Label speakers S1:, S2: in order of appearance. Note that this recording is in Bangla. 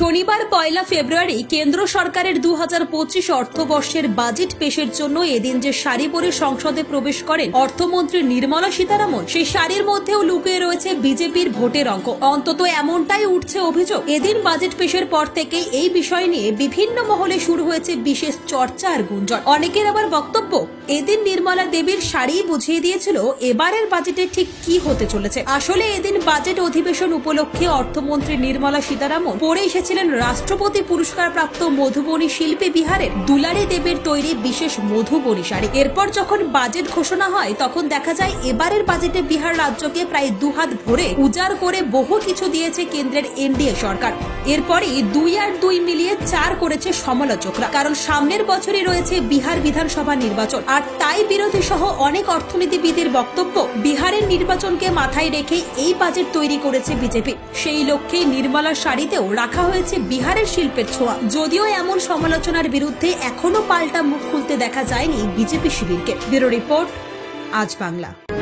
S1: শনিবার পয়লা ফেব্রুয়ারি কেন্দ্র সরকারের দু হাজার পঁচিশ অর্থবর্ষের বাজেট পেশের জন্য এদিন যে শাড়ি পরে সংসদে প্রবেশ করেন অর্থমন্ত্রী নির্মলা সীতারামন, সেই শাড়ির মধ্যেও লুকিয়ে রয়েছে বিজেপির ভোটের অঙ্ক। অন্তত এমনটাই উঠছে অভিযোগ। এদিন বাজেট পেশের পর থেকেই এই বিষয় নিয়ে বিভিন্ন মহলে শুরু হয়েছে বিশেষ চর্চা আর গুঞ্জন। অনেকের আবার বক্তব্য, এদিন নির্মলা দেবীর শাড়ি বুঝিয়ে দিয়েছিল, এবারের বাজেটে ঠিক কি হতে চলেছে। আসলে এদিন বাজেট অধিবেশন উপলক্ষে অর্থমন্ত্রী নির্মলা সীতারামন পড়ে এসেছিলেন রাষ্ট্রপতি পুরস্কার প্রাপ্ত মধুবনী শিল্পী বিহারের দুলারি দেবের তৈরি বিশেষ মধুবনী শাড়ি। এরপর যখন বাজেট ঘোষণা হয়, তখন দেখা যায় এবারের বাজেটে বিহার রাজ্যকে প্রায় দুহাত ভরে উজাড় করে বহু কিছু দিয়েছে কেন্দ্রের এনডিএ সরকার। এরপরই দুই আর দুই মিলিয়ে চার করেছে সমালোচকরা। কারণ সামনের বছরই রয়েছে বিহার বিধানসভা নির্বাচন। আর তাই বিরোধী সহ অনেক অর্থনীতিবিদের বক্তব্য বিহারের নির্বাচনকে মাথায় রেখে এই বাজেট তৈরি করেছে বিজেপি। সেই লক্ষ্যেই নির্মলা শাড়িতেও রাখা হয়েছে বিহারের শিল্পের ছোঁয়া। যদিও এমন সমালোচনার বিরুদ্ধে এখনও পাল্টা মুখ খুলতে দেখা যায়নি বিজেপি শিবিরকে। ব্যুরো রিপোর্ট, আজ বাংলা।